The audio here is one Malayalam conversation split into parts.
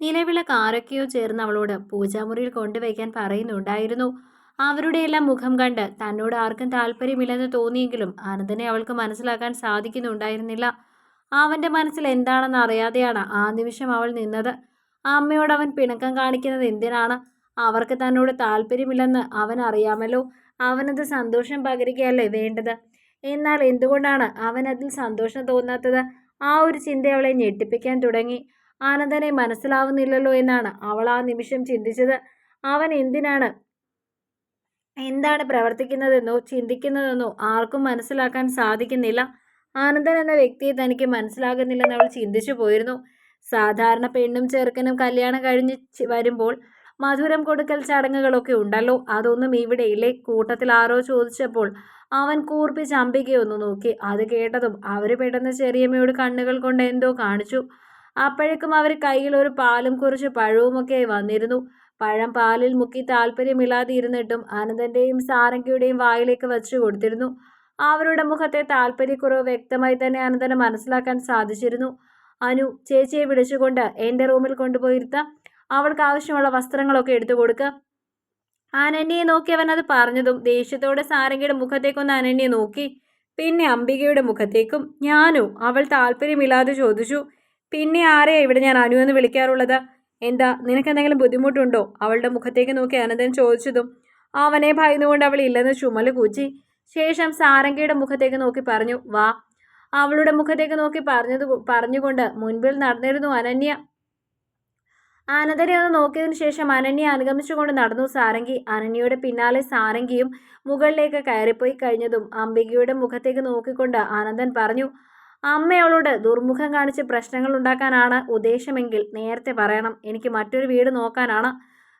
നിലവിളക്ക് ആരൊക്കെയോ ചേർന്ന് അവളോട് പൂജാമുറിയിൽ കൊണ്ടുവയ്ക്കാൻ പറയുന്നുണ്ടായിരുന്നു. അവരുടെയെല്ലാം മുഖം കണ്ട് തന്നോട് ആർക്കും താല്പര്യമില്ലെന്ന് തോന്നിയെങ്കിലും ആനന്ദനെ അവൾക്ക് മനസ്സിലാക്കാൻ സാധിക്കുന്നുണ്ടായിരുന്നില്ല. അവന്റെ മനസ്സിൽ എന്താണെന്ന് അറിയാതെയാണ് ആ നിമിഷം അവൾ നിന്നത്. അമ്മയോട് അവൻ പിണക്കം കാണിക്കുന്നത് എന്തിനാണ്? അവർക്ക് തന്നോട് താല്പര്യമില്ലെന്ന് അവൻ അറിയാമല്ലോ. അവനത് സന്തോഷം പകരുകയല്ലേ വേണ്ടത്? എന്നാൽ എന്തുകൊണ്ടാണ് അവനതിൽ സന്തോഷം തോന്നാത്തത്? ആ ഒരു ചിന്ത അവളെ ഞെട്ടിപ്പിക്കാൻ തുടങ്ങി. ആനന്ദനെ മനസ്സിലാവുന്നില്ലല്ലോ എന്നാണ് അവൾ ആ നിമിഷം ചിന്തിച്ചത്. അവൻ എന്തിനാണ്? എന്താണ് പ്രവർത്തിക്കുന്നതെന്നോ ചിന്തിക്കുന്നതെന്നോ ആർക്കും മനസ്സിലാക്കാൻ സാധിക്കുന്നില്ല. ആനന്ദൻ എന്ന വ്യക്തിയെ തനിക്ക് മനസ്സിലാകുന്നില്ലെന്ന് അവൾ ചിന്തിച്ചു പോയിരുന്നു. സാധാരണ പെണ്ണും ചെറുക്കനും കല്യാണം കഴിഞ്ഞ് വരുമ്പോൾ മധുരം കൊടുക്കൽ ചടങ്ങുകളൊക്കെ ഉണ്ടല്ലോ. അതൊന്നും ഇവിടെ ഇല്ലേ കൂട്ടത്തിൽ ആരോ ചോദിച്ചപ്പോൾ അവൻ കൂർപ്പിച്ച് അമ്പികയൊന്നു നോക്കി. അത് കേട്ടതും അവർ പെട്ടെന്ന് ചെറിയമ്മയോട് കണ്ണുകൾ കൊണ്ട് എന്തോ കാണിച്ചു. അപ്പോഴേക്കും അവർ കയ്യിൽ ഒരു പാലും കുറച്ച് പഴവുമൊക്കെ വന്നിരുന്നു. പഴം പാലിൽ മുക്കി താല്പര്യമില്ലാതെ ഇരുന്നിട്ടും അനന്തന്റെയും സാരംഗിയുടെയും വായിലേക്ക് വെച്ചു കൊടുത്തിരുന്നു. അവരുടെ മുഖത്തെ താല്പര്യക്കുറവ് വ്യക്തമായി തന്നെ ആനന്ദനെ മനസ്സിലാക്കാൻ സാധിച്ചിരുന്നു. അനു ചേച്ചിയെ വിളിച്ചുകൊണ്ട് എന്റെ റൂമിൽ കൊണ്ടുപോയിരുത്ത. അവൾക്ക് ആവശ്യമുള്ള വസ്ത്രങ്ങളൊക്കെ എടുത്തു കൊടുക്കുക അനന്യയെ നോക്കി അവൻ അത് പറഞ്ഞതും ദേഷ്യത്തോടെ സാരംഗിയുടെ മുഖത്തേക്കൊന്ന് അനന്യെ നോക്കി. പിന്നെ അംബികയുടെ മുഖത്തേക്കും. ഞാനോ? അവൾ താല്പര്യമില്ലാതെ ചോദിച്ചു. പിന്നെ ആരെയാ ഇവിടെ ഞാൻ അനു എന്ന് വിളിക്കാറുള്ളത്? എന്താ നിനക്കെന്തെങ്കിലും ബുദ്ധിമുട്ടുണ്ടോ? അവളുടെ മുഖത്തേക്ക് നോക്കി അനന്തൻ ചോദിച്ചതും അവനെ ഭയന്നുകൊണ്ട് അവൾ ഇല്ലെന്ന് ചുമൽ കൂച്ചി. ശേഷം സാരംഗയുടെ മുഖത്തേക്ക് നോക്കി പറഞ്ഞു വാ. അവളുടെ മുഖത്തേക്ക് നോക്കി പറഞ്ഞത് പറഞ്ഞുകൊണ്ട് മുൻപിൽ നടന്നിരുന്നു അനന്യ. അനന്തനെ ഒന്ന് നോക്കിയതിനു ശേഷം അനന്യ അനുഗമിച്ചുകൊണ്ട് നടന്നു സാരംഗി. അനന്യയുടെ പിന്നാലെ സാരംഗിയും മുകളിലേക്ക് കയറിപ്പോയി കഴിഞ്ഞതും അംബികയുടെ മുഖത്തേക്ക് നോക്കിക്കൊണ്ട് ആനന്ദൻ പറഞ്ഞു അമ്മയോളോട് ദുർമുഖം കാണിച്ച് പ്രശ്നങ്ങൾ ഉണ്ടാക്കാനാണ് ഉദ്ദേശമെങ്കിൽ നേരത്തെ പറയണം. എനിക്ക് മറ്റൊരു വീട് നോക്കാനാണ്.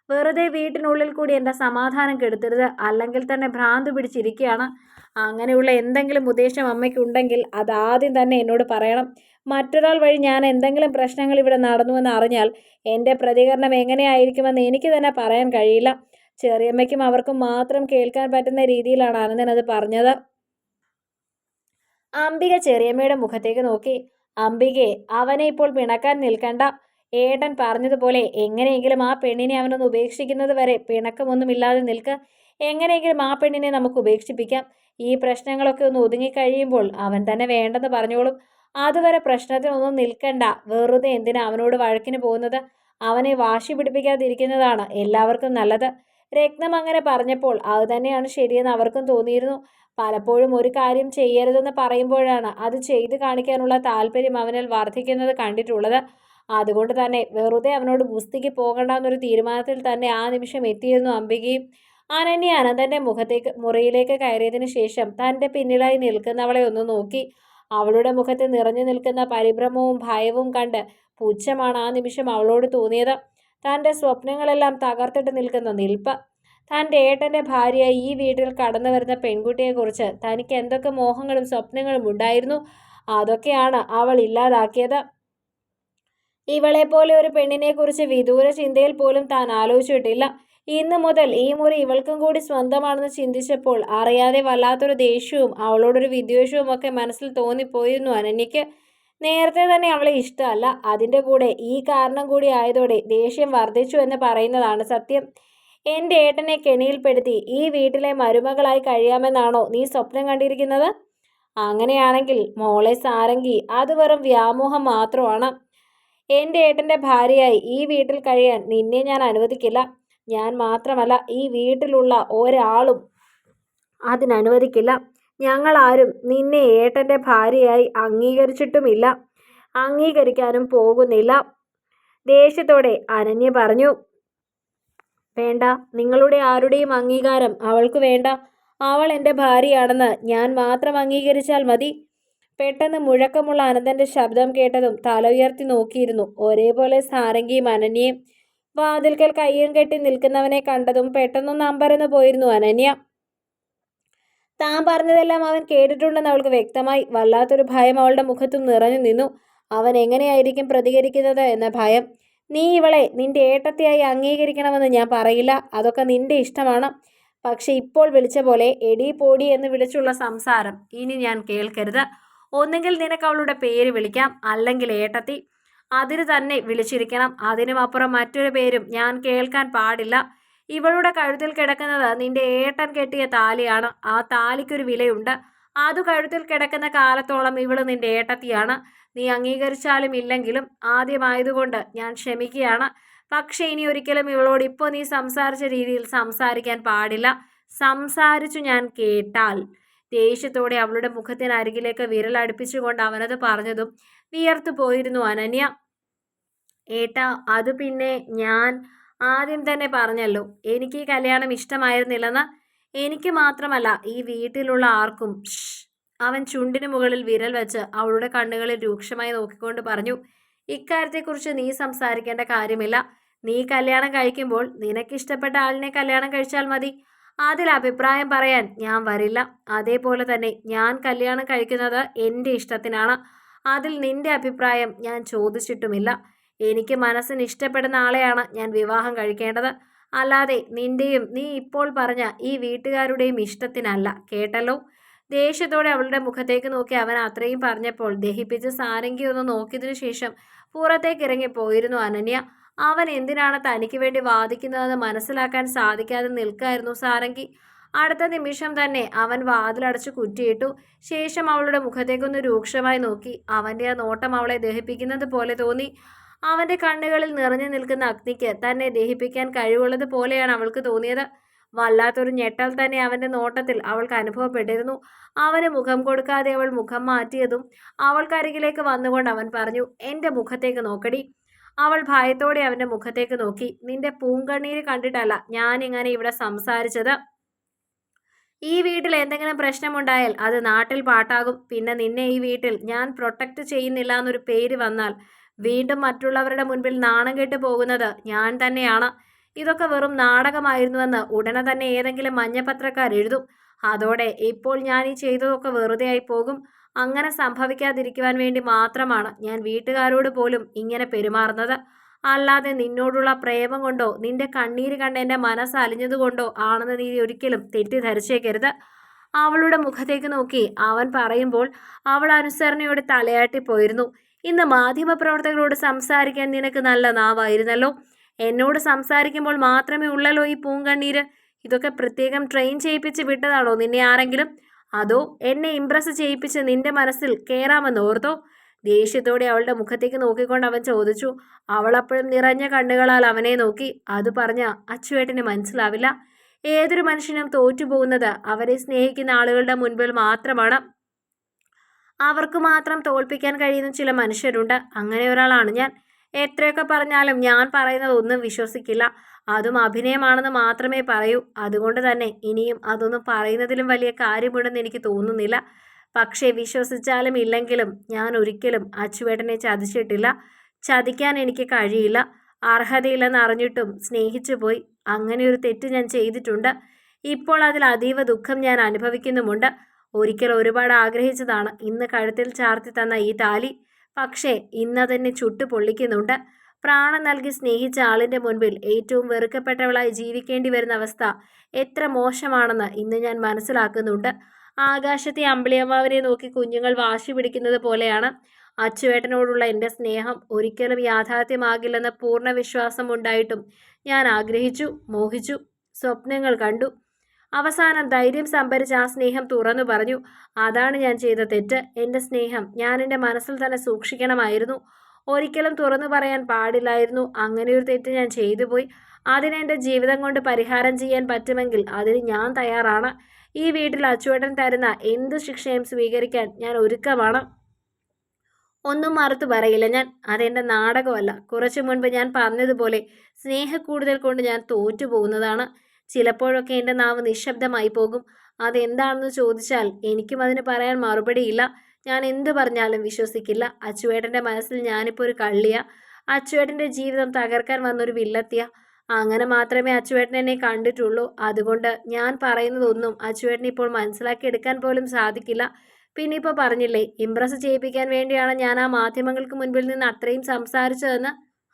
വെറുതെ വീട്ടിനുള്ളിൽ കൂടി എന്റെ സമാധാനം കെടുത്തരുത്. അല്ലെങ്കിൽ തന്നെ ഭ്രാന്ത് പിടിച്ചിരിക്കുകയാണ്. അങ്ങനെയുള്ള എന്തെങ്കിലും ഉദ്ദേശം അമ്മയ്ക്കുണ്ടെങ്കിൽ അത് ആദ്യം തന്നെ എന്നോട് പറയണം. മറ്റൊരാൾ വഴി ഞാൻ എന്തെങ്കിലും പ്രശ്നങ്ങൾ ഇവിടെ നടന്നുവെന്ന് അറിഞ്ഞാൽ എന്റെ പ്രതികരണം എങ്ങനെയായിരിക്കുമെന്ന് എനിക്ക് തന്നെ പറയാൻ കഴിയില്ല. ചെറിയമ്മയ്ക്കും അവർക്കും മാത്രം കേൾക്കാൻ പറ്റുന്ന രീതിയിലാണ് അനന്തൻ അത് പറഞ്ഞത്. അംബിക ചെറിയമ്മയുടെ മുഖത്തേക്ക് നോക്കി. അംബികയെ അവനെ ഇപ്പോൾ പിണക്കാൻ നിൽക്കണ്ട. ഏട്ടൻ പറഞ്ഞതുപോലെ എങ്ങനെയെങ്കിലും ആ പെണ്ണിനെ അവനൊന്ന് ഉപേക്ഷിക്കുന്നത് വരെ പിണക്കമൊന്നുമില്ലാതെ നിൽക്ക്. എങ്ങനെയെങ്കിലും ആ പെണ്ണിനെ നമുക്ക് ഉപേക്ഷിപ്പിക്കാം. ഈ പ്രശ്നങ്ങളൊക്കെ ഒന്ന് ഒതുങ്ങി കഴിയുമ്പോൾ അവൻ തന്നെ വേണ്ടെന്ന് പറഞ്ഞോളും. അതുവരെ പ്രശ്നത്തിനൊന്നും നിൽക്കണ്ട. വെറുതെ എന്തിനാ അവനോട് വഴക്കിന് പോകുന്നത്? അവനെ വാശി പിടിപ്പിക്കാതിരിക്കുന്നതാണ് എല്ലാവർക്കും നല്ലത്. രത്നം അങ്ങനെ പറഞ്ഞപ്പോൾ അത് തന്നെയാണ് ശരിയെന്ന് അവർക്കും തോന്നിയിരുന്നു. പലപ്പോഴും ഒരു കാര്യം ചെയ്യരുതെന്ന് പറയുമ്പോഴാണ് അത് ചെയ്തു കാണിക്കാനുള്ള താല്പര്യം അവനിൽ വർദ്ധിക്കുന്നത് കണ്ടിട്ടുള്ളത്. അതുകൊണ്ട് തന്നെ വെറുതെ അവനോട് ഗുസ്തിക്ക് പോകണ്ട എന്നൊരു തീരുമാനത്തിൽ തന്നെ ആ നിമിഷം എത്തിയിരുന്നു അംബികയും. അനന്യ അനന്തന്റെ മുഖത്തേക്ക് മുറിയിലേക്ക് കയറിയതിനു ശേഷം തന്റെ പിന്നിലായി നിൽക്കുന്നവളെ ഒന്ന് നോക്കി. അവളുടെ മുഖത്ത് നിറഞ്ഞു നിൽക്കുന്ന പരിഭ്രമവും ഭയവും കണ്ട് പുച്ഛമാണ് ആ നിമിഷം അവളോട് തോന്നിയത്. തന്റെ സ്വപ്നങ്ങളെല്ലാം തകർത്തിട്ട് നിൽക്കുന്ന. നിൽപ്പ് തന്റെ ഏട്ടന്റെ ഭാര്യയായി ഈ വീട്ടിൽ കടന്നു വരുന്ന പെൺകുട്ടിയെക്കുറിച്ച് തനിക്ക് എന്തൊക്കെ മോഹങ്ങളും സ്വപ്നങ്ങളും ഉണ്ടായിരുന്നു? അതൊക്കെയാണ് അവൾ ഇല്ലാതാക്കിയത്. ഇവളെ പോലെ ഒരു പെണ്ണിനെക്കുറിച്ച് വിദൂര ചിന്തയിൽ പോലും താൻ ആലോചിച്ചിട്ടില്ല. ഇന്ന് മുതൽ ഈ മുറി ഇവൾക്കും കൂടി സ്വന്തമാണെന്ന് ചിന്തിച്ചപ്പോൾ അറിയാതെ വല്ലാത്തൊരു ദേഷ്യവും അവളോടൊരു വിദ്വേഷവും ഒക്കെ മനസ്സിൽ തോന്നിപ്പോയിരുന്നു അനന്യയ്ക്ക്. നേരത്തെ തന്നെ അവളെ ഇഷ്ടമല്ല. അതിന്റെ കൂടെ ഈ കാരണം കൂടി ആയതോടെ ദേഷ്യം വർദ്ധിച്ചു എന്ന് പറയുന്നതാണ് സത്യം. എന്റെ ഏട്ടനെ കെണിയിൽപ്പെടുത്തി ഈ വീട്ടിലെ മരുമകളായി കഴിയാമെന്നാണോ നീ സ്വപ്നം കണ്ടിരിക്കുന്നത്? അങ്ങനെയാണെങ്കിൽ മോളെ സാരംഗി അത് വെറും വ്യാമോഹം മാത്രമാണ്. എന്റെ ഏട്ടന്റെ ഭാര്യയായി ഈ വീട്ടിൽ കഴിയാൻ നിന്നെ ഞാൻ അനുവദിക്കില്ല. ഞാൻ മാത്രമല്ല ഈ വീട്ടിലുള്ള ഒരാളും അതിനനുവദിക്കില്ല. ഞങ്ങളാരും നിന്നെ ഏട്ടന്റെ ഭാര്യയായി അംഗീകരിച്ചിട്ടുമില്ല. അംഗീകരിക്കാനും പോകുന്നില്ല. ദേഷ്യത്തോടെ അനന്യ പറഞ്ഞു വേണ്ട നിങ്ങളുടെ ആരുടെയും അംഗീകാരം അവൾക്ക് വേണ്ട. അവൾ എന്റെ ഭാര്യയാണെന്ന് ഞാൻ മാത്രം അംഗീകരിച്ചാൽ മതി. പെട്ടെന്ന് മുഴക്കമുള്ള അനന്തന്റെ ശബ്ദം കേട്ടതും തല ഉയർത്തി നോക്കിയിരുന്നു ഒരേപോലെ സാരംഗിയും അനന്യയും. വാതിൽക്കൽ കയ്യും കെട്ടി നിൽക്കുന്നവനെ കണ്ടതും പെട്ടെന്നൊന്ന് അമ്പരന്ന് പോയിരുന്നു അനന്യ. താൻ പറഞ്ഞതെല്ലാം അവൻ കേട്ടിട്ടുണ്ടെന്ന് അവൾക്ക് വ്യക്തമായി. വല്ലാത്തൊരു ഭയം അവളുടെ മുഖത്തും നിറഞ്ഞു നിന്നു. അവൻ എങ്ങനെയായിരിക്കും പ്രതികരിക്കുന്നത് എന്ന ഭയം. നീ ഇവളെ നിന്റെ ഏട്ടത്തെയായി അംഗീകരിക്കണമെന്ന് ഞാൻ പറയില്ല. അതൊക്കെ നിന്റെ ഇഷ്ടമാണ്. പക്ഷെ ഇപ്പോൾ വിളിച്ച പോലെ എടി പോടി എന്ന് വിളിച്ചുള്ള സംസാരം ഇനി ഞാൻ കേൾക്കരുത്. ഒന്നുകിൽ നിനക്ക് അവളുടെ പേര് വിളിക്കാം അല്ലെങ്കിൽ ഏട്ടത്തി. അതിന് തന്നെ വിളിച്ചിരിക്കണം. അതിനും അപ്പുറം മറ്റൊരു പേരും ഞാൻ കേൾക്കാൻ പാടില്ല. ഇവളുടെ കഴുത്തിൽ കിടക്കുന്നത് നിന്റെ ഏട്ടൻ കെട്ടിയ താലിയാണ്. ആ താലിക്കൊരു വിലയുണ്ട്. അത് കഴുത്തിൽ കിടക്കുന്ന കാലത്തോളം ഇവൾ നിന്റെ ഏട്ടത്തിയാണ്. നീ അംഗീകരിച്ചാലും ഇല്ലെങ്കിലും ആദ്യമായതുകൊണ്ട് ഞാൻ ക്ഷമിക്കുകയാണ്. പക്ഷേ ഇനി ഒരിക്കലും ഇവളോട് ഇപ്പോൾ നീ സംസാരിച്ച രീതിയിൽ സംസാരിക്കാൻ പാടില്ല. സംസാരിച്ചു ഞാൻ കേട്ടാൽ. ദേഷ്യത്തോടെ അവളുടെ മുഖത്തിനരികിലേക്ക് വിരലടുപ്പിച്ചുകൊണ്ട് അവനത് പറഞ്ഞതും വിയർത്തു പോയിരുന്നു അനന്യ. ഏട്ടാ അത് പിന്നെ ഞാൻ ആദ്യം തന്നെ പറഞ്ഞല്ലോ എനിക്ക് ഈ കല്യാണം ഇഷ്ടമായിരുന്നില്ലെന്ന്. എനിക്ക് മാത്രമല്ല ഈ വീട്ടിലുള്ള ആർക്കും അവൻ ചുണ്ടിന് മുകളിൽ വിരൽ വെച്ച് അവളുടെ കണ്ണുകളിൽ രൂക്ഷമായി നോക്കിക്കൊണ്ട് പറഞ്ഞു ഇക്കാര്യത്തെക്കുറിച്ച് നീ സംസാരിക്കേണ്ട കാര്യമില്ല. നീ കല്യാണം കഴിക്കുമ്പോൾ നിനക്കിഷ്ടപ്പെട്ട ആളിനെ കല്യാണം കഴിച്ചാൽ മതി. അതിൽ അഭിപ്രായം പറയാൻ ഞാൻ വരില്ല. അതേപോലെ തന്നെ ഞാൻ കല്യാണം കഴിക്കുന്നത് എന്റെ ഇഷ്ടത്തിനാണ്. അതിൽ നിന്റെ അഭിപ്രായം ഞാൻ ചോദിച്ചിട്ടുമില്ല. എനിക്ക് മനസ്സിന് ഇഷ്ടപ്പെടുന്ന ആളെയാണ് ഞാൻ വിവാഹം കഴിക്കേണ്ടത്. അല്ലാതെ നിന്റെയും നീ ഇപ്പോൾ പറഞ്ഞ ഈ വീട്ടുകാരുടെയും ഇഷ്ടത്തിനല്ല കേട്ടല്ലോ? ദേഷ്യത്തോടെ അവളുടെ മുഖത്തേക്ക് നോക്കി അവൻ അത്രയും പറഞ്ഞപ്പോൾ ദഹിപ്പിച്ച് സാരംഗി ഒന്ന് നോക്കിയതിനു ശേഷം പുറത്തേക്ക് ഇറങ്ങിപ്പോയിരുന്നു അനന്യ. അവൻ എന്തിനാണ് തനിക്ക് വേണ്ടി വാദിക്കുന്നതെന്ന് മനസ്സിലാക്കാൻ സാധിക്കാതെ നിൽക്കായിരുന്നു സാരംഗി. അടുത്ത നിമിഷം തന്നെ അവൻ വാതിലടച്ച് കുറ്റിയിട്ടു ശേഷം അവളുടെ മുഖത്തേക്കൊന്ന് രൂക്ഷമായി നോക്കി. അവന്റെ ആ നോട്ടം അവളെ ദഹിപ്പിക്കുന്നത് പോലെ തോന്നി. അവന്റെ കണ്ണുകളിൽ നിറഞ്ഞു നിൽക്കുന്ന അഗ്നിക്ക് തന്നെ ദഹിപ്പിക്കാൻ കഴിവുള്ളത് പോലെയാണ് അവൾക്ക് തോന്നിയത്. വല്ലാത്തൊരു ഞെട്ടൽ തന്നെ അവന്റെ നോട്ടത്തിൽ അവൾക്ക് അനുഭവപ്പെട്ടിരുന്നു. അവന് മുഖം കൊടുക്കാതെ അവൾ മുഖം മാറ്റിയതും അവൾക്കരികിലേക്ക് വന്നുകൊണ്ട് അവൻ പറഞ്ഞു എന്റെ മുഖത്തേക്ക് നോക്കടി. അവൾ ഭയത്തോടെ അവന്റെ മുഖത്തേക്ക് നോക്കി നിന്റെ പൂങ്കണ്ണീര് കണ്ടിട്ടല്ല ഞാൻ ഇങ്ങനെ ഇവിടെ സംസാരിച്ചത്. ഈ വീട്ടിൽ എന്തെങ്കിലും പ്രശ്നമുണ്ടായാൽ അത് നാട്ടിൽ പാട്ടാകും. പിന്നെ നിന്നെ ഈ വീട്ടിൽ ഞാൻ പ്രൊട്ടക്റ്റ് ചെയ്യുന്നില്ല എന്നൊരു പേര് വന്നാൽ വീണ്ടും മറ്റുള്ളവരുടെ മുൻപിൽ നാണം കെട്ട് പോകുന്നത് ഞാൻ തന്നെയാണ്. ഇതൊക്കെ വെറും നാടകമായിരുന്നുവെന്ന് ഉടനെ തന്നെ ഏതെങ്കിലും മഞ്ഞപത്രക്കാർ എഴുതും. അതോടെ ഇപ്പോൾ ഞാൻ ഈ ചെയ്തതൊക്കെ വെറുതെയായി പോകും. അങ്ങനെ സംഭവിക്കാതിരിക്കുവാൻ വേണ്ടി മാത്രമാണ് ഞാൻ വീട്ടുകാരോട് പോലും ഇങ്ങനെ പെരുമാറുന്നത്. അല്ലാതെ നിന്നോടുള്ള പ്രേമം കൊണ്ടോ നിന്റെ കണ്ണീര് കണ്ട് എന്റെ മനസ്സ് അലിഞ്ഞതുകൊണ്ടോ ആണെന്ന് നീ ഒരിക്കലും തെറ്റിദ്ധരിച്ചേക്കരുത്. അവളുടെ മുഖത്തേക്ക് നോക്കി അവൻ പറയുമ്പോൾ അവൾ അനുസരണയോടെ തലയാട്ടിപ്പോയിരുന്നു ഇന്ന് മാധ്യമപ്രവർത്തകരോട് സംസാരിക്കാൻ നിനക്ക് നല്ല നാവായിരുന്നല്ലോ. എന്നോട് സംസാരിക്കുമ്പോൾ മാത്രമേ ഉള്ളല്ലോ ഈ പൂങ്കണ്ണീര്. ഇതൊക്കെ പ്രത്യേകം ട്രെയിൻ ചെയ്യിപ്പിച്ച് വിട്ടതാണോ നിന്നെ ആരെങ്കിലും? അതോ എന്നെ ഇംപ്രസ് ചെയ്യിപ്പിച്ച് നിന്റെ മനസ്സിൽ കയറാമെന്ന് ഓർത്തോ? ദേഷ്യത്തോടെ അവളുടെ മുഖത്തേക്ക് നോക്കിക്കൊണ്ട് അവൻ ചോദിച്ചു. അവൾ അപ്പോഴും നിറഞ്ഞ കണ്ണുകളാൽ അവനെ നോക്കി. അത് പറഞ്ഞ അച്ചുവേട്ടന് മനസ്സിലാവില്ല. ഏതൊരു മനുഷ്യനും തോറ്റുപോകുന്നത് അവരെ സ്നേഹിക്കുന്ന ആളുകളുടെ മുൻപിൽ മാത്രമാണ്. അവർക്ക് മാത്രം തോൽപ്പിക്കാൻ കഴിയുന്ന ചില മനുഷ്യരുണ്ട്. അങ്ങനെ ഒരാളാണ് ഞാൻ. എത്രയൊക്കെ പറഞ്ഞാലും ഞാൻ പറയുന്നത് ഒന്നും വിശ്വസിക്കില്ല. അതും അഭിനയമാണെന്ന് മാത്രമേ പറയൂ. അതുകൊണ്ട് തന്നെ ഇനിയും അതൊന്നും പറയുന്നതിലും വലിയ കാര്യമുണ്ടെന്ന് എനിക്ക് തോന്നുന്നില്ല. പക്ഷേ വിശ്വസിച്ചാലും ഇല്ലെങ്കിലും ഞാൻ ഒരിക്കലും അച്ചുവേട്ടനെ ചതിച്ചിട്ടില്ല. ചതിക്കാൻ എനിക്ക് കഴിയില്ല. അർഹതയില്ലെന്ന് അറിഞ്ഞിട്ടും സ്നേഹിച്ചു പോയി. അങ്ങനെ ഒരു തെറ്റ് ഞാൻ ചെയ്തിട്ടുണ്ട്. ഇപ്പോൾ അതിൽ അതീവ ദുഃഖം ഞാൻ അനുഭവിക്കുന്നുമുണ്ട്. ഒരിക്കൽ ഒരുപാട് ആഗ്രഹിച്ചതാണ്. ഇന്ന് കഴുത്തിൽ ചാർത്തി തന്ന ഈ താലി പക്ഷേ ഇന്നതെന്നെ ചുട്ടു പൊള്ളിക്കുന്നുണ്ട്. പ്രാണൻ നൽകി സ്നേഹിച്ച ആളിന്റെ മുൻപിൽ ഏറ്റവും വെറുക്കപ്പെട്ടവളായി ജീവിക്കേണ്ടി വരുന്ന അവസ്ഥ എത്ര മോശമാണെന്ന് ഇന്ന് ഞാൻ മനസ്സിലാക്കുന്നുണ്ട്. ആകാശത്തെ അമ്പിളിയമ്മാവനെ നോക്കി കുഞ്ഞുങ്ങൾ വാശി പിടിക്കുന്നത് പോലെയാണ് അച്ചുവേട്ടനോടുള്ള എന്റെ സ്നേഹം. ഒരിക്കലും യാഥാർത്ഥ്യമാകില്ലെന്ന പൂർണ വിശ്വാസം ഉണ്ടായിട്ടും ഞാൻ ആഗ്രഹിച്ചു മോഹിച്ചു സ്വപ്നങ്ങൾ കണ്ടു. അവസാനം ധൈര്യം സംഭരിച്ച് ആ സ്നേഹം തുറന്നു പറഞ്ഞു അതാണ് ഞാൻ ചെയ്ത തെറ്റ്. എന്റെ സ്നേഹം ഞാൻ എന്റെ മനസ്സിൽ തന്നെ സൂക്ഷിക്കണമായിരുന്നു. ഒരിക്കലും തുറന്നു പറയാൻ പാടില്ലായിരുന്നു. അങ്ങനെ ഒരു തെറ്റ് ഞാൻ ചെയ്തു പോയി. അതിന് എന്റെ ജീവിതം കൊണ്ട് പരിഹാരം ചെയ്യാൻ പറ്റുമെങ്കിൽ അതിന് ഞാൻ തയ്യാറാണ്. ഈ വീട്ടിൽ അച്ചുവേട്ടൻ തരുന്ന എന്ത് ശിക്ഷയും സ്വീകരിക്കാൻ ഞാൻ ഒരുക്കമാണ്. ഒന്നും മറുത്തു പറയില്ല ഞാൻ. അതെന്റെ നാടകമല്ല. കുറച്ചു മുൻപ് ഞാൻ പറഞ്ഞതുപോലെ സ്നേഹക്കൂടുതൽ കൊണ്ട് ഞാൻ തോറ്റു പോകുന്നതാണ് ചിലപ്പോഴൊക്കെ എന്റെ നാവ് നിശബ്ദമായി പോകും. അതെന്താണെന്ന് ചോദിച്ചാൽ എനിക്കും അതിന് പറയാൻ മറുപടിയില്ല. ഞാൻ എന്ത് പറഞ്ഞാലും വിശ്വസിക്കില്ല. അച്ചുവേട്ടന്റെ മനസ്സിൽ ഞാനിപ്പോൾ ഒരു കള്ളിയ. അച്ചുവേട്ടന്റെ ജീവിതം തകർക്കാൻ വന്നൊരു വില്ലത്തിയ. അങ്ങനെ മാത്രമേ അച്ചുവേട്ടൻ എന്നെ കണ്ടിട്ടുള്ളൂ. അതുകൊണ്ട് ഞാൻ പറയുന്നതൊന്നും അച്ചുവേട്ടൻ ഇപ്പോൾ മനസ്സിലാക്കിയെടുക്കാൻ പോലും സാധിക്കില്ല. പിന്നെ ഇപ്പോൾ പറഞ്ഞില്ലേ ഇംപ്രസ് ചെയ്യിപ്പിക്കാൻ വേണ്ടിയാണ് ഞാൻ ആ മാധ്യമങ്ങൾക്ക് മുൻപിൽ നിന്ന് അത്രയും സംസാരിച്ചതെന്ന്?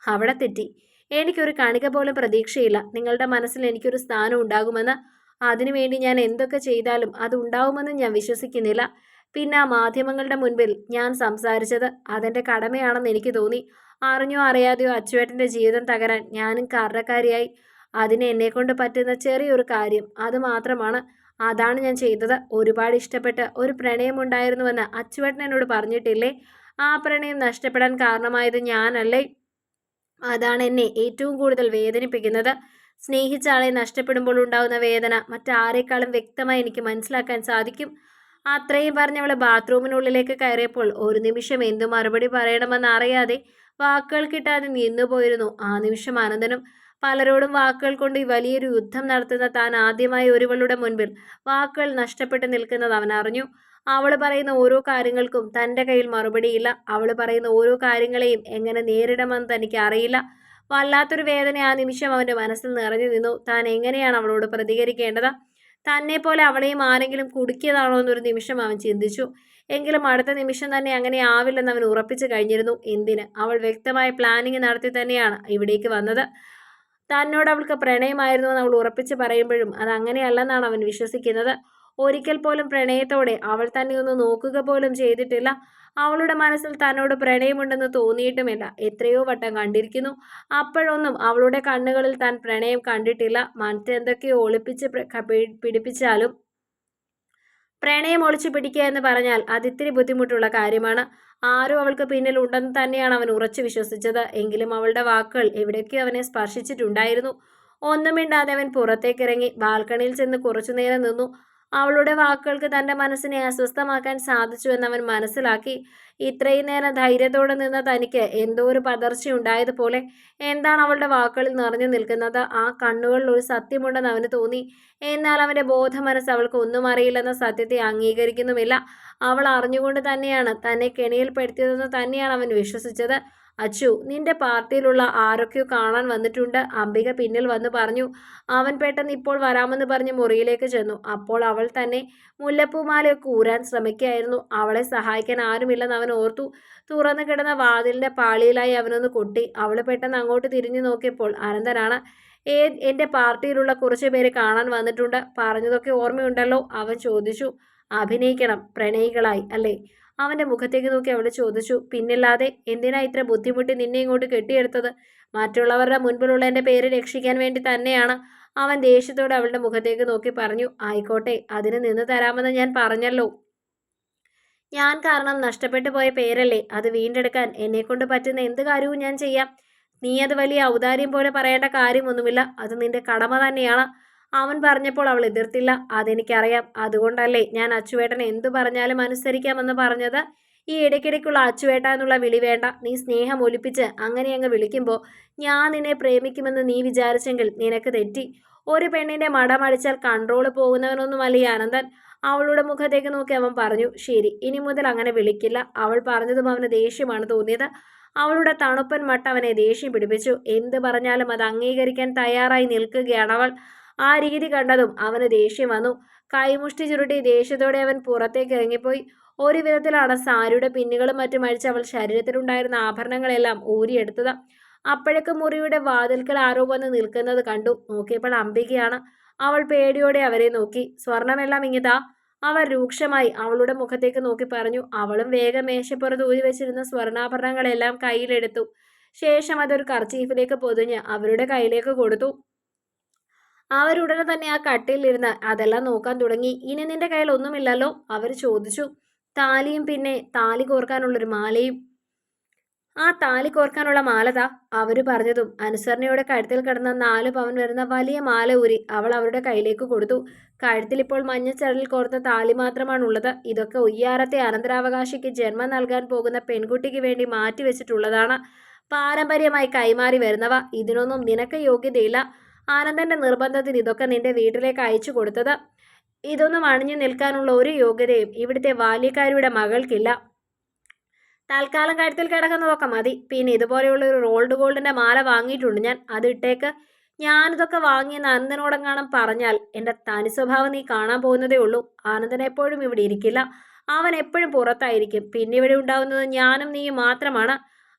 അവിടെ തെറ്റി. എനിക്കൊരു കണിക പോലും പ്രതീക്ഷയില്ല. നിങ്ങളുടെ മനസ്സിൽ എനിക്കൊരു സ്ഥാനം ഉണ്ടാകുമെന്ന്. അതിനുവേണ്ടി ഞാൻ എന്തൊക്കെ ചെയ്താലും അത് ഉണ്ടാവുമെന്ന് ഞാൻ വിശ്വസിക്കുന്നില്ല. പിന്നെ ആ മാധ്യമങ്ങളുടെ മുൻപിൽ ഞാൻ സംസാരിച്ചത് അതെന്റെ കടമയാണെന്ന് എനിക്ക് തോന്നി. അറിഞ്ഞോ അറിയാതെയോ അച്ചുവേട്ടന്റെ ജീവിതം തകരാൻ ഞാനും കാരണക്കാരിയായി. അതിന് എന്നെക്കൊണ്ട് പറ്റുന്ന ചെറിയൊരു കാര്യം അത് മാത്രമാണ്. അതാണ് ഞാൻ ചെയ്തത്. ഒരുപാട് ഇഷ്ടപ്പെട്ട് ഒരു പ്രണയമുണ്ടായിരുന്നുവെന്ന് അച്ചുവേട്ടൻ എന്നോട് പറഞ്ഞിട്ടില്ലേ? ആ പ്രണയം നഷ്ടപ്പെടാൻ കാരണമായത് ഞാനല്ലേ? അതാണ് എന്നെ ഏറ്റവും കൂടുതൽ വേദനിപ്പിക്കുന്നത്. സ്നേഹിച്ച ആളെ നഷ്ടപ്പെടുമ്പോൾ ഉണ്ടാകുന്ന വേദന മറ്റാരെക്കാളും വ്യക്തമായി എനിക്ക് മനസ്സിലാക്കാൻ സാധിക്കും. അത്രയും പറഞ്ഞവൾ ബാത്റൂമിനുള്ളിലേക്ക് കയറിയപ്പോൾ ഒരു നിമിഷം എന്തു മറുപടി പറയണമെന്ന് അറിയാതെ വാക്കുകൾ കിട്ടാതെ നിന്നുപോയിരുന്നു ആ നിമിഷം അനന്തനും പലരോടും വാക്കുകൾ കൊണ്ട് ഈ വലിയൊരു യുദ്ധം നടത്തുന്ന താൻ ആദ്യമായി ഒരുവളുടെ മുൻപിൽ വാക്കുകൾ നഷ്ടപ്പെട്ട് നിൽക്കുന്നത് അവൻ അറിഞ്ഞു. അവൾ പറയുന്ന ഓരോ കാര്യങ്ങൾക്കും തന്റെ കയ്യിൽ മറുപടിയില്ല അവൾ പറയുന്ന ഓരോ കാര്യങ്ങളെയും എങ്ങനെ നേരിടണമെന്ന് തനിക്ക് അറിയില്ല. വല്ലാത്തൊരു വേദന ആ നിമിഷം അവന്റെ മനസ്സിൽ നിറഞ്ഞു നിന്നു. താൻ എങ്ങനെയാണ് അവളോട് പ്രതികരിക്കേണ്ടത്? തന്നെ പോലെ അവളെയും ആരെങ്കിലും കുടുക്കിയതാണോ എന്നൊരു നിമിഷം അവൻ ചിന്തിച്ചു. എങ്കിലും അടുത്ത നിമിഷം തന്നെ അങ്ങനെ ആവില്ലെന്ന് അവൻ ഉറപ്പിച്ചു കഴിഞ്ഞിരുന്നു. എന്തിന്? അവൾ വ്യക്തമായ പ്ലാനിങ് നടത്തി തന്നെയാണ് ഇവിടേക്ക് വന്നത്. തന്നോട് അവൾക്ക് പ്രണയമായിരുന്നു എന്ന് അവൾ ഉറപ്പിച്ച് പറയുമ്പോഴും അത് അങ്ങനെയല്ലെന്നാണ് അവൻ വിശ്വസിക്കുന്നത്. ഒരിക്കൽ പോലും പ്രണയത്തോടെ അവൾ തന്നെ ഒന്ന് നോക്കുക പോലും ചെയ്തിട്ടില്ല. അവളുടെ മനസ്സിൽ തന്നോട് പ്രണയമുണ്ടെന്ന് തോന്നിയിട്ടുമില്ല. എത്രയോ വട്ടം കണ്ടിരിക്കുന്നു. അപ്പോഴൊന്നും അവളുടെ കണ്ണുകളിൽ താൻ പ്രണയം കണ്ടിട്ടില്ല. മറ്റെന്തൊക്കെയോ ഒളിപ്പിച്ച് പിടിപ്പിച്ചാലും പ്രണയം ഒളിച്ചു പിടിക്കുക എന്ന് പറഞ്ഞാൽ അതിത്തിരി ബുദ്ധിമുട്ടുള്ള കാര്യമാണ്. ആരും അവൾക്ക് പിന്നിൽ ഉണ്ടെന്ന് തന്നെയാണ് അവൻ ഉറച്ചു വിശ്വസിച്ചത്. എങ്കിലും അവളുടെ വാക്കുകൾ എവിടേക്കോ അവനെ സ്പർശിച്ചിട്ടുണ്ടായിരുന്നു. ഒന്നുമിണ്ടാതെ അവൻ പുറത്തേക്കിറങ്ങി ബാൽക്കണിയിൽ ചെന്ന് കുറച്ചുനേരം നിന്നു. അവളുടെ വാക്കുകൾക്ക് തന്റെ മനസ്സിനെ അസ്വസ്ഥമാക്കാൻ സാധിച്ചുവെന്ന് അവൻ മനസ്സിലാക്കി. ഇത്രയും നേരം ധൈര്യത്തോടെ നിന്ന തനിക്ക് എന്തോ ഒരു പതർച്ചയുണ്ടായതുപോലെ എന്താണ് അവളുടെ വാക്കുകളിൽ നിറഞ്ഞു നിൽക്കുന്നത്? ആ കണ്ണുകളിൽ ഒരു സത്യമുണ്ടെന്ന് അവന് തോന്നി. എന്നാൽ അവന്റെ ബോധ മനസ്സ് അവൾക്ക് ഒന്നും അറിയില്ലെന്ന സത്യത്തെ അംഗീകരിക്കുന്നുമില്ല. അവൾ അറിഞ്ഞുകൊണ്ട് തന്നെയാണ് തന്നെ കെണിയിൽപ്പെടുത്തിയതെന്ന് തന്നെയാണ് അവൻ വിശ്വസിച്ചത്. അച്ചു നിന്റെ പാർട്ടിയിലുള്ള ആരൊക്കെയോ കാണാൻ വന്നിട്ടുണ്ട്. അംബിക പിന്നിൽ വന്ന് പറഞ്ഞു അവൻ പെട്ടെന്ന് ഇപ്പോൾ വരാമെന്ന് പറഞ്ഞ് മുറിയിലേക്ക് ചെന്നു. അപ്പോൾ അവൾ തന്നെ മുല്ലപ്പൂമാലയൊക്കെ ഊരാൻ ശ്രമിക്കുകയായിരുന്നു. അവളെ സഹായിക്കാൻ ആരുമില്ലെന്ന് അവൻ ഓർത്തു. തുറന്നു കിടന്ന വാതിലിന്റെ പാളിയിലായി അവനൊന്ന് കൊട്ടി. അവൾ പെട്ടെന്ന് അങ്ങോട്ട് തിരിഞ്ഞു നോക്കിയപ്പോൾ അനന്തനാണ് ഏ എന്റെ പാർട്ടിയിലുള്ള കുറച്ച് പേര് കാണാൻ വന്നിട്ടുണ്ട്. പറഞ്ഞതൊക്കെ ഓർമ്മയുണ്ടല്ലോ. അവൻ ചോദിച്ചു അഭിനയിക്കണം പ്രണയികളായി അല്ലേ? അവന്റെ മുഖത്തേക്ക് നോക്കി അവൾ ചോദിച്ചു പിന്നില്ലാതെ എന്തിനാ ഇത്ര ബുദ്ധിമുട്ടി നിന്നെ ഇങ്ങോട്ട് കെട്ടിയെടുത്തത്? മറ്റുള്ളവരുടെ മുൻപിലുള്ള എന്റെ പേര് രക്ഷിക്കാൻ വേണ്ടി തന്നെയാണ്. അവൻ ദേഷ്യത്തോടെ അവളുടെ മുഖത്തേക്ക് നോക്കി പറഞ്ഞു ആയിക്കോട്ടെ അതിന് നിന്ന് തരാമെന്ന് ഞാൻ പറഞ്ഞല്ലോ. ഞാൻ കാരണം നഷ്ടപ്പെട്ടു പോയ പേരല്ലേ അത് വീണ്ടെടുക്കാൻ എന്നെക്കൊണ്ട് പറ്റുന്ന എന്ത് കാര്യവും ഞാൻ ചെയ്യാം. നീ അത് വലിയ ഔദാര്യം പോലെ പറയേണ്ട കാര്യമൊന്നുമില്ല. അത് നിന്റെ കടമ തന്നെയാണ്. അവൻ പറഞ്ഞപ്പോൾ അവൾ എതിർത്തില്ല. അതെനിക്കറിയാം. അതുകൊണ്ടല്ലേ ഞാൻ അച്ചുവേട്ടൻ എന്തു പറഞ്ഞാലും അനുസരിക്കാമെന്ന് പറഞ്ഞത്. ഈ ഇടയ്ക്കിടയ്ക്കുള്ള അച്ചുവേട്ട എന്നുള്ള വിളി വേണ്ട. നീ സ്നേഹം ഒലിപ്പിച്ച് അങ്ങനെ അങ്ങ് വിളിക്കുമ്പോൾ ഞാൻ നിന്നെ പ്രേമിക്കുമെന്ന് നീ വിചാരിച്ചെങ്കിൽ നിനക്ക് തെറ്റി. ഒരു പെണ്ണിന്റെ മടമടിച്ചാൽ കൺട്രോൾ പോകുന്നവനൊന്നുമല്ല ഈ അനന്തൻ. അവളുടെ മുഖത്തേക്ക് നോക്കി അവൻ പറഞ്ഞു ശരി ഇനി മുതൽ അങ്ങനെ വിളിക്കില്ല. അവൾ പറഞ്ഞതും അവന് ദേഷ്യമാണ് തോന്നിയത്. അവളുടെ തണുപ്പൻ മട്ട അവനെ ദേഷ്യം പിടിപ്പിച്ചു. എന്ത് പറഞ്ഞാലും അത് അംഗീകരിക്കാൻ തയ്യാറായി നിൽക്കുകയാണ് അവൾ. ആ രീതി കണ്ടതും അവന് ദേഷ്യം വന്നു. കൈമുഷ്ടി ചുരുട്ടി ദേഷ്യത്തോടെ അവൻ പുറത്തേക്ക് ഇറങ്ങിപ്പോയി. ഒരു വിധത്തിലാണ് സാരിയുടെ പിന്നുകളും മറ്റും അഴിച്ച് അവൾ ശരീരത്തിലുണ്ടായിരുന്ന ആഭരണങ്ങളെല്ലാം ഊരിയെടുത്തത്. അപ്പോഴേക്ക് മുറിയുടെ വാതിൽക്കൽ ആരോ വന്ന് നിൽക്കുന്നത് കണ്ടു. നോക്കിയപ്പോൾ അംബികയാണ്. അവൾ പേടിയോടെ അവരെ നോക്കി. സ്വർണമെല്ലാം ഇങ്ങിതാ. അവർ രൂക്ഷമായി അവളുടെ മുഖത്തേക്ക് നോക്കി പറഞ്ഞു. അവളും വേഗം മേശപ്പുറത്ത് ഊരി വെച്ചിരുന്ന സ്വർണാഭരണങ്ങളെല്ലാം കയ്യിലെടുത്തു. ശേഷം അതൊരു കർച്ചീഫിലേക്ക് പൊതിഞ്ഞ് അവരുടെ കയ്യിലേക്ക് കൊടുത്തു. അവരുടനെ തന്നെ ആ കട്ടിലിരുന്ന് അതെല്ലാം നോക്കാൻ തുടങ്ങി. ഇനി നിന്റെ കയ്യിൽ ഒന്നുമില്ലല്ലോ? അവർ ചോദിച്ചു. താലിയും പിന്നെ താലി കോർക്കാനുള്ളൊരു മാലയും. ആ താലി കോർക്കാനുള്ള മാലതാ അവർ പറഞ്ഞതും. അനുസരണയുടെ കഴുത്തിൽ കിടന്ന നാല് പവൻ വരുന്ന വലിയ മാല ഊരി അവൾ അവരുടെ കയ്യിലേക്ക് കൊടുത്തു. കഴുത്തിൽ ഇപ്പോൾ മഞ്ഞച്ചരലിൽ കോർത്ത താലി മാത്രമാണുള്ളത്. ഇതൊക്കെ ഉയ്യാറത്തെ അനന്തരാവകാശിക്ക് ജന്മം നൽകാൻ പോകുന്ന പെൺകുട്ടിക്ക് വേണ്ടി മാറ്റിവെച്ചിട്ടുള്ളതാണ്. പാരമ്പര്യമായി കൈമാറി വരുന്നവ. ഇതിനൊന്നും നിനക്ക് യോഗ്യതയില്ല. ആനന്ദന്റെ നിർബന്ധത്തിന് ഇതൊക്കെ നിന്റെ വീട്ടിലേക്ക് അയച്ചു കൊടുത്തത്. ഇതൊന്നും അണിഞ്ഞു നിൽക്കാനുള്ള ഒരു യോഗ്യതയും ഇവിടുത്തെ ബാല്യക്കാരിയുടെ മകൾക്കില്ല. തൽക്കാലം കഴുത്തിൽ കിടക്കുന്നതൊക്കെ മതി. പിന്നെ ഇതുപോലെയുള്ള ഒരു റോൾഡ് ഗോൾഡിന്റെ മാല വാങ്ങിയിട്ടുണ്ട് ഞാൻ. അത് ഇട്ടേക്ക്. ഞാനിതൊക്കെ വാങ്ങിയെന്ന് അനന്തനോടെങ്ങാനും പറഞ്ഞാൽ എന്റെ തനി സ്വഭാവം നീ കാണാൻ പോകുന്നതേ ഉള്ളൂ. ആനന്ദൻ എപ്പോഴും ഇവിടെ ഇരിക്കില്ല. അവൻ എപ്പോഴും പുറത്തായിരിക്കും. പിന്നെ ഇവിടെ ഉണ്ടാവുന്നത് ഞാനും നീയും മാത്രമാണ്.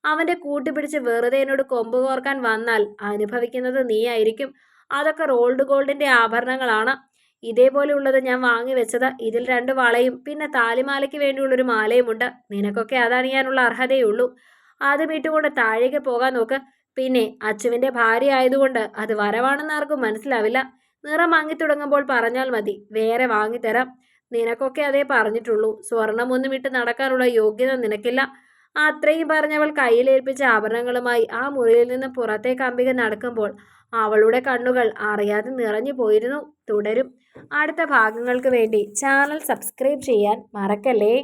അവന്റെ കൂട്ടുപിടിച്ച് വെറുതെ എന്നോട് കൊമ്പ് കോർക്കാൻ വന്നാൽ അനുഭവിക്കുന്നത് നീയായിരിക്കും. അതൊക്കെ റോൾഡ് ഗോൾഡിന്റെ ആഭരണങ്ങളാണ്. ഇതേപോലെയുള്ളത് ഞാൻ വാങ്ങി വെച്ചത്. ഇതിൽ രണ്ട് വളയും പിന്നെ താലിമാലയ്ക്ക് വേണ്ടിയുള്ളൊരു മാലയുമുണ്ട്. നിനക്കൊക്കെ അതണിയാനുള്ള അർഹതയുള്ളൂ. അത് ഇട്ടുകൊണ്ട് താഴേക്ക് പോകാൻ നോക്ക്. പിന്നെ അച്ചുവിന്റെ ഭാര്യ ആയതുകൊണ്ട് അത് വരവാണെന്ന് ആർക്കും മനസ്സിലാവില്ല. നിറം വാങ്ങി തുടങ്ങുമ്പോൾ പറഞ്ഞാൽ മതി. വേറെ വാങ്ങിത്തരാം. നിനക്കൊക്കെ അതേ പറഞ്ഞിട്ടുള്ളൂ. സ്വർണമൊന്നും ഇട്ട് നടക്കാനുള്ള യോഗ്യത നിനക്കില്ല. അത്രയും പറഞ്ഞവൾ കയ്യിലേൽപ്പിച്ച ആഭരണങ്ങളുമായി ആ മുറിയിൽ നിന്ന് പുറത്തേക്ക് അംബിക നടക്കുമ്പോൾ അവളുടെ കണ്ണുകൾ അറിയാതെ നിറഞ്ഞു പോയിരുന്നു. തുടരും. അടുത്ത ഭാഗങ്ങൾക്ക് വേണ്ടി ചാനൽ സബ്സ്ക്രൈബ് ചെയ്യാൻ മറക്കല്ലേ?